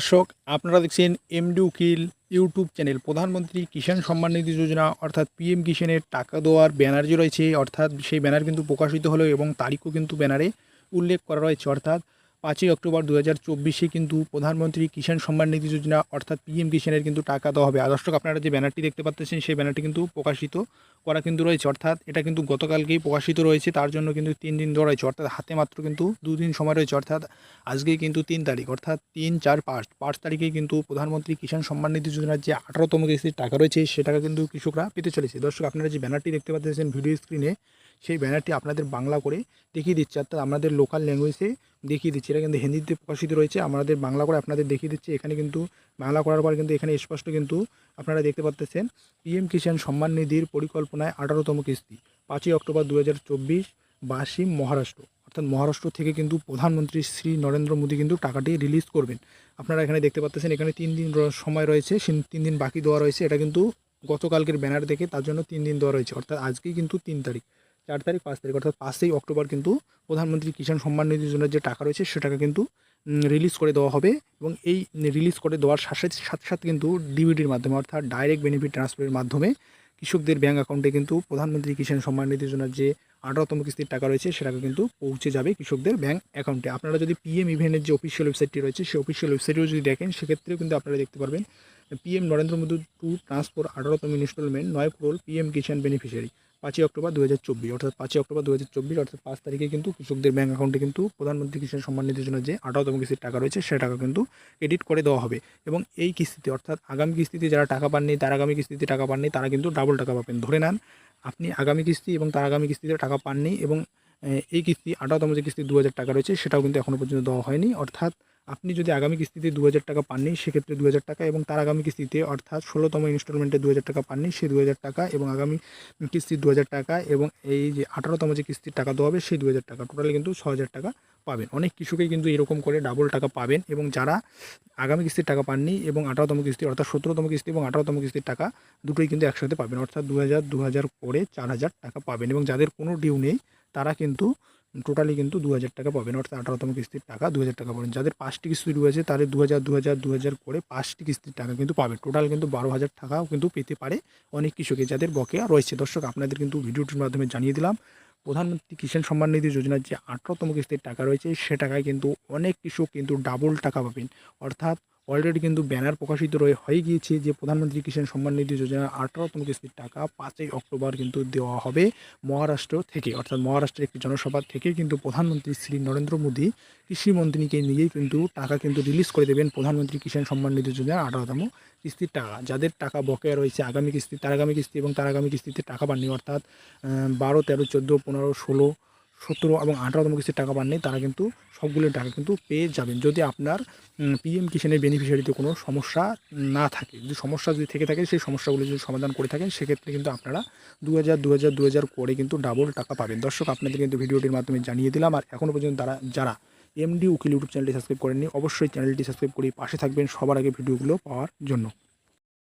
দর্শক, আপনারা দেখছেন এমডি উকিল ইউটিউব চ্যানেল প্রধানমন্ত্রী কিষাণ সম্মান নিধি যোজনা, অর্থাৎ পিএম কিষাণের টাকা দেওয়ার ব্যানার যে রয়েছে, অর্থাৎ সেই ব্যানার কিন্তু প্রকাশিত হলো এবং তারিখও কিন্তু ব্যানারে উল্লেখ করা রয়েছে। অর্থাৎ পাঁচই অক্টোবর দু হাজার চব্বিশে কিন্তু প্রধানমন্ত্রী কিষাণ সম্মান নিধি যোজনা অর্থাৎ পিএম কিষাণের কিন্তু টাকা দেওয়া হবে। দর্শক, আপনারা যে ব্যানারটি দেখতে পাচ্ছেন, সেই ব্যানারটি কিন্তু প্রকাশিত করা কিন্তু রয়েছে। অর্থাৎ এটা কিন্তু গতকালকেই প্রকাশিত রয়েছে, তার জন্য কিন্তু তিন দিন দেওয়া রয়েছে। অর্থাৎ হাতে মাত্র কিন্তু দুদিন সময় রয়েছে। অর্থাৎ আজকেই কিন্তু তিন তারিখ, অর্থাৎ তিন চার পাঁচ পাঁচ তারিখে কিন্তু প্রধানমন্ত্রী কিষাণ সম্মান নিধি যোজনার যে আঠারোতম কিস্তির টাকা রয়েছে, সে টাকা কিন্তু কৃষকরা পেতে চলেছে। দর্শক, আপনারা যে ব্যানারটি দেখতে পাচ্ছেন ভিডিও স্ক্রিনে সেই ব্যানারটি আপনাদের বাংলা করে দেখিয়ে দিচ্ছে। অর্থাৎ আমাদের লোকাল ল্যাঙ্গুয়েজে দেখিয়ে দিচ্ছে। এটা কিন্তু হিন্দিতে প্রকাশিত রয়েছে। আমাদের বাংলা করে আপনাদের দেখিয়ে দিচ্ছে। এখানে কিন্তু বাংলা করার পর কিন্তু এখানে স্পষ্ট কিন্তু আপনারা দেখতে পাচ্ছেন পিএম কিষাণ সম্মান নিধির পরিকল্পনায় আঠারোতম কিস্তি, পাঁচই অক্টোবর দু হাজার চব্বিশ, বাসিম, মহারাষ্ট্র। অর্থাৎ মহারাষ্ট্র থেকে কিন্তু প্রধানমন্ত্রী শ্রী নরেন্দ্র মোদী কিন্তু টাকাটি রিলিজ করবেন। আপনারা এখানে দেখতে পাচ্ছেন এখানে তিন দিন সময় রয়েছে। তিন দিন বাকি দেওয়া রয়েছে। এটা কিন্তু গতকালকের ব্যানার দেখে তার জন্য তিন দিন দেওয়া রয়েছে। অর্থাৎ আজকেই কিন্তু তিন তারিখ। চার তারিখ, পাঁচ তারিখ, অর্থাৎ পাঁচই অক্টোবর কিন্তু প্রধানমন্ত্রী কিষাণ সম্মান নিধি যোজনার যে টাকা রয়েছে সে টাকা কিন্তু রিলিজ করে দেওয়া হবে এবং এই রিলিজ করে দেওয়ার সাথে সাথে সাথে কিন্তু ডিবিটির মাধ্যমে, অর্থাৎ ডাইরেক্ট বেনিফিট ট্রান্সফারের মাধ্যমে কৃষকদের ব্যাঙ্ক অ্যাকাউন্টে কিন্তু প্রধানমন্ত্রী কিষাণ সম্মান নিধি যোজনার যে আঠারোতম কিস্তির টাকা রয়েছে, সেটাকে কিন্তু পৌঁছে যাবে কৃষকদের ব্যাঙ্ক অ্যাকাউন্টে আপনারা যদি পিএম ইভেন্টের যে অফিসিয়াল ওয়েবসাইটটি রয়েছে, সেই অফিসিয়াল ওয়েবসাইটেও যদি দেখেন, সেক্ষেত্রেও কিন্তু আপনারা দেখতে পারবেন PM Narendra Modi to transfer আঠারোতম ইনস্টলমেন্ট নয় করোল পিএম কিষাণ বেনিফিশিয়ারি পাঁচই অক্টোবর দু হাজার চব্বিশ, অর্থাৎ পাঁচই অক্টোবর দু হাজার চব্বিশ, অর্থাৎ পাঁচ তারিখে কিন্তু কৃষকদের ব্যাঙ্ক অ্যাকাউন্টে কিন্তু প্রধানমন্ত্রী কিষাণ সম্মান নিধির জন্য যে আঠারোতম কিস্তির টাকা রয়েছে, সে টাকা কিন্তু এডিট করে দেওয়া হবে। এবং এই কিস্তিতে, অর্থাৎ আগামী কিস্তিতে যারা টাকা পাননি, তার আগামী কিস্তিতে টাকা পাননি, তারা কিন্তু ডাবল টাকা পাবেন। ধরে নেন, আপনি আগামী কিস্তি এবং তার আগামী কিস্তিতে টাকা পাননি এবং এই কিস্তি আঠারোতম যে কিস্তি দু হাজার টাকা রয়েছে, সেটাও কিন্তু এখনও পর্যন্ত দেওয়া হয়নি। অর্থাৎ আপনি যদি আগামী কিস্তিতে দু হাজার টাকা পাননি, সেক্ষেত্রে দু হাজার টাকা এবং তার আগামী কিস্তিতে অর্থাৎ ষোলোতম ইনস্টলমেন্টে দু হাজার টাকা পাননি সেই দু হাজার টাকা এবং আগামী কিস্তি দু হাজার টাকা এবং এই যে আঠারোতম যে কিস্তির টাকা দেওয়া হবে, সেই দু হাজার টাকা টোটালি কিন্তু ছ টাকা পাবেন। অনেক কৃষকই কিন্তু এরকম করে ডাবল টাকা পাবেন এবং যারা আগামী কিস্তির টাকা পাননি এবং আঠারোতম কিস্তি অর্থাৎ সতেরোতম কিস্তি এবং আঠারোতম কিস্তির টাকা দুটোই কিন্তু একসাথে পাবেন। অর্থাৎ দু হাজার দু হাজার করে চার হাজার টাকা পাবেন এবং যাদের কোনো ডিউ নেই তারা কিন্তু টোটালি কিন্তু দু হাজার টাকা পাবেন। অর্থাৎ আঠারোতম কিস্তির টাকা দু হাজার টাকা পাবেন। যাদের পাঁচটি কিস্তি রয়েছে, তাদের দু হাজার দু হাজার দু হাজার করে পাঁচটি কিস্তির টাকা কিন্তু পাবে টোটাল কিন্তু বারো হাজার টাকাও কিন্তু পেতে পারে অনেক কৃষকে যাদের বকেয়া রয়েছে। দর্শক, আপনাদের কিন্তু ভিডিওটির মাধ্যমে জানিয়ে দিলাম, প্রধানমন্ত্রী কিষাণ সম্মান নিধি যোজনার যে আঠারোতম কিস্তির টাকা রয়েছে, সে টাকায় কিন্তু অনেক কৃষক কিন্তু ডাবল টাকা পাবেন। অর্থাৎ অলরেডি কিন্তু ব্যানার প্রকাশিত রয়ে হয়ে গিয়েছে যে প্রধানমন্ত্রী কিষাণ সম্মান নিধি যোজনার আঠারোতম কিস্তির টাকা পাঁচই অক্টোবর কিন্তু দেওয়া হবে মহারাষ্ট্র থেকে, অর্থাৎ মহারাষ্ট্রের একটি জনসভা থেকে কিন্তু প্রধানমন্ত্রী শ্রী নরেন্দ্র মোদী কৃষিমন্ত্রীকে নিয়েই কিন্তু টাকা কিন্তু রিলিজ করে দেবেন প্রধানমন্ত্রী কিষাণ সম্মান নিধি যোজনার আঠারোতম কিস্তির টাকা। যাদের টাকা বকেয়া রয়েছে আগামী কিস্তি, তার আগামী কিস্তি এবং তার আগামী কিস্তিতে টাকা পাননি, অর্থাৎ বারো, তেরো, চোদ্দ, পনেরো, ষোলো সতেরো এবং আঠারোতম কিস্তির টাকা পাননি, তারা কিন্তু সবগুলো টাকা কিন্তু পেয়ে যাবেন। যদি আপনার পিএম কিষাণের বেনিফিশিয়ারিতে কোনো সমস্যা না থাকে, যদি সমস্যা যদি থেকে থাকে, সেই সমস্যাগুলো যদি সমাধান করে থাকেন, সেক্ষেত্রে কিন্তু আপনারা দু হাজার দু হাজার দু হাজার করে কিন্তু ডাবল টাকা পাবেন। দর্শক, আপনাদের কিন্তু ভিডিওটির মাধ্যমে জানিয়ে দিলাম, আর এখনও পর্যন্ত তারা, যারা এমডি উকিল ইউটিউব চ্যানেলটি সাবস্ক্রাইব করেননি, অবশ্যই চ্যানেলটি সাবস্ক্রাইব করে পাশে থাকবেন সবার আগে ভিডিওগুলো পাওয়ার জন্য।